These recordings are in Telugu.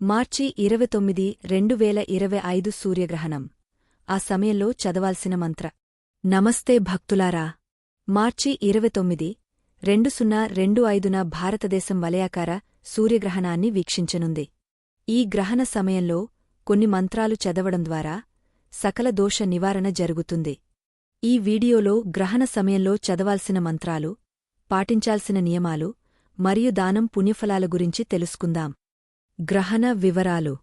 మార్చి ఇరవై తొమ్మిది రెండు వేల ఇరవై ఐదు సూర్యగ్రహణం. ఆ సమయంలో చదవాల్సిన మంత్ర. నమస్తే భక్తులారా. మార్చి ఇరవై తొమ్మిది రెండు సున్నా రెండు ఐదున భారతదేశం వలయాకార సూర్యగ్రహణాన్ని వీక్షించనుంది. ఈ గ్రహణ సమయంలో కొన్ని మంత్రాలు చదవడం ద్వారా సకల దోష నివారణ జరుగుతుంది. ఈ వీడియోలో గ్రహణ సమయంలో చదవాల్సిన మంత్రాలు పాటించాల్సిన నియమాలు మరియు దానం పుణ్యఫలాల గురించి తెలుసుకుందాం. గ్రహణ వివరాలు.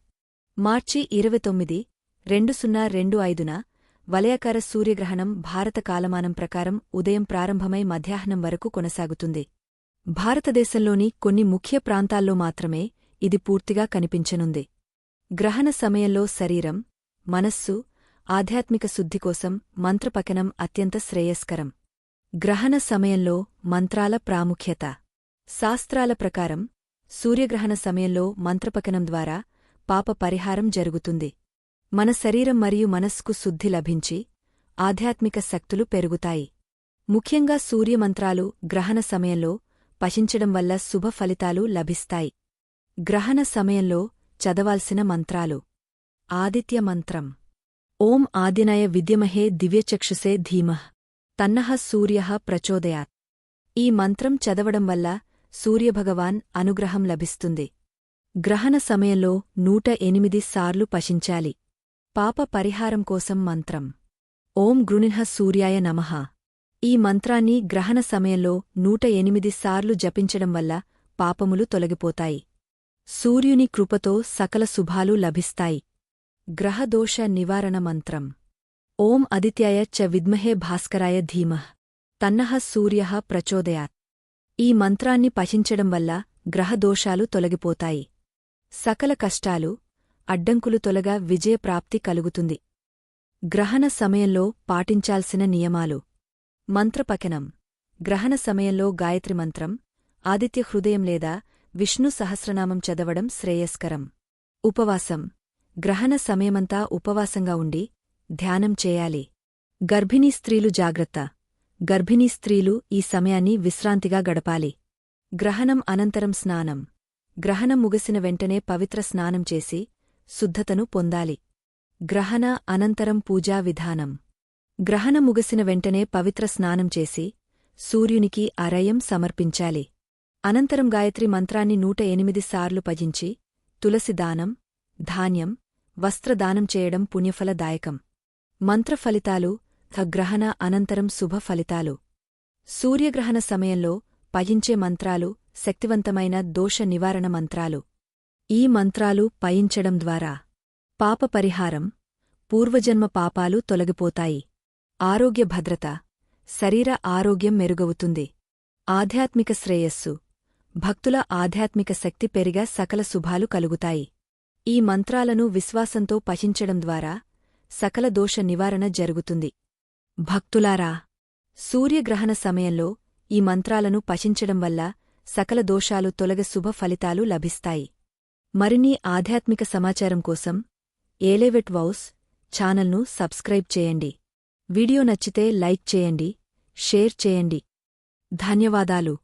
మార్చి ఇరవై తొమ్మిది రెండు సున్నా రెండు ఐదున వలయకర సూర్యగ్రహణం భారత కాలమానం ప్రకారం ఉదయం ప్రారంభమై మధ్యాహ్నం వరకు కొనసాగుతుంది. భారతదేశంలోని కొన్ని ముఖ్య ప్రాంతాల్లో మాత్రమే ఇది పూర్తిగా కనిపించనుంది. గ్రహణ సమయంలో శరీరం మనస్సు ఆధ్యాత్మిక శుద్ధి కోసం మంత్రపకనం అత్యంత శ్రేయస్కరం. గ్రహణ సమయంలో మంత్రాల ప్రాముఖ్యత. శాస్త్రాల ప్రకారం సూర్యగ్రహణ సమయంలో మంత్రపకనం ద్వారా పాప పరిహారం జరుగుతుంది. మన శరీరం మరియు మనస్సుకు శుద్ధి లభించి ఆధ్యాత్మిక శక్తులు పెరుగుతాయి. ముఖ్యంగా సూర్యమంత్రాలు గ్రహణ సమయంలో పశించడం వల్ల శుభ ఫలితాలు లభిస్తాయి. గ్రహణ సమయంలో చదవాల్సిన మంత్రాలు. ఆదిత్య మంత్రం. ఓం ఆదినయ విద్యమహే దివ్యచక్షుసే ధీమః. తన్నః సూర్య ప్రచోదయాత్. ఈ మంత్రం చదవడం వల్ల సూర్యభగవాన్ అనుగ్రహం లభిస్తుంది. గ్రహణ సమయంలో నూట ఎనిమిది సార్లు పశించాలి. పాప పరిహారం కోసం మంత్రం. ఓం గృణిహ సూర్యాయ నమః. ఈ మంత్రాన్ని గ్రహణ సమయంలో నూట ఎనిమిది సార్లు జపించడం వల్ల పాపములు తొలగిపోతాయి. సూర్యుని కృపతో సకల శుభాలు లభిస్తాయి. గ్రహదోష నివారణ మంత్రం. ఓం ఆదిత్యాయ చ విద్మహే భాస్కరాయ ధీమః. తన్నః సూర్య ప్రచోదయాత్. ఈ మంత్రాన్ని పఠించడం వల్ల గ్రహదోషాలు తొలగిపోతాయి. సకల కష్టాలు అడ్డంకులు తొలగా విజయప్రాప్తి కలుగుతుంది. గ్రహణ సమయంలో పాటించాల్సిన నియమాలు. మంత్రపకనం గ్రహణ సమయంలో గాయత్రి మంత్రం ఆదిత్య హృదయం లేదా విష్ణు సహస్రనామం చదవడం శ్రేయస్కరం. ఉపవాసం. గ్రహణ సమయమంతా ఉపవాసంగా ఉండి ధ్యానం చేయాలి. గర్భిణీ స్త్రీలు జాగ్రత్త. గర్భిణీ స్త్రీలు ఈ సమయాన్ని విశ్రాంతిగా గడపాలి. గ్రహణం అనంతరం స్నానం. గ్రహణం ముగిసిన వెంటనే పవిత్ర స్నానం చేసి శుద్ధతను పొందాలి. గ్రహణ అనంతరం పూజా విధానం. గ్రహణం ముగిసిన వెంటనే పవిత్ర స్నానం చేసి సూర్యునికి అరయం సమర్పించాలి. అనంతరం గాయత్రి మంత్రాన్ని నూట ఎనిమిది సార్లు పజించి తులసి దానం ధాన్యం వస్త్రదానం చేయడం పుణ్యఫలదాయకం. మంత్రఫలితాలు గ్రహణ అనంతరం శుభ ఫలితాలు. సూర్యగ్రహణ సమయంలో పయించే మంత్రాలు శక్తివంతమైన దోష నివారణ మంత్రాలు. ఈ మంత్రాలు పయించడం ద్వారా పాప పరిహారం పూర్వజన్మ పాపాలు తొలగిపోతాయి. ఆరోగ్య భద్రత శరీర ఆరోగ్యం మెరుగవుతుంది. ఆధ్యాత్మిక శ్రేయస్సు భక్తుల ఆధ్యాత్మిక శక్తి పెరిగా సకల శుభాలు కలుగుతాయి. ఈ మంత్రాలను విశ్వాసంతో పఠించడం ద్వారా సకల దోష నివారణ జరుగుతుంది. భక్తులారా సూర్యగ్రహణ సమయంలో ఈ మంత్రాలను పఠించడం వల్ల సకల దోషాలు తొలగ శుభ ఫలితాలు లభిస్తాయి. మరిన్ని ఆధ్యాత్మిక సమాచారం కోసం ఏలేవెట్ వౌస్ ఛానల్ను సబ్స్క్రైబ్ చేయండి. వీడియో నచ్చితే లైక్ చేయండి షేర్ చేయండి. ధన్యవాదాలు.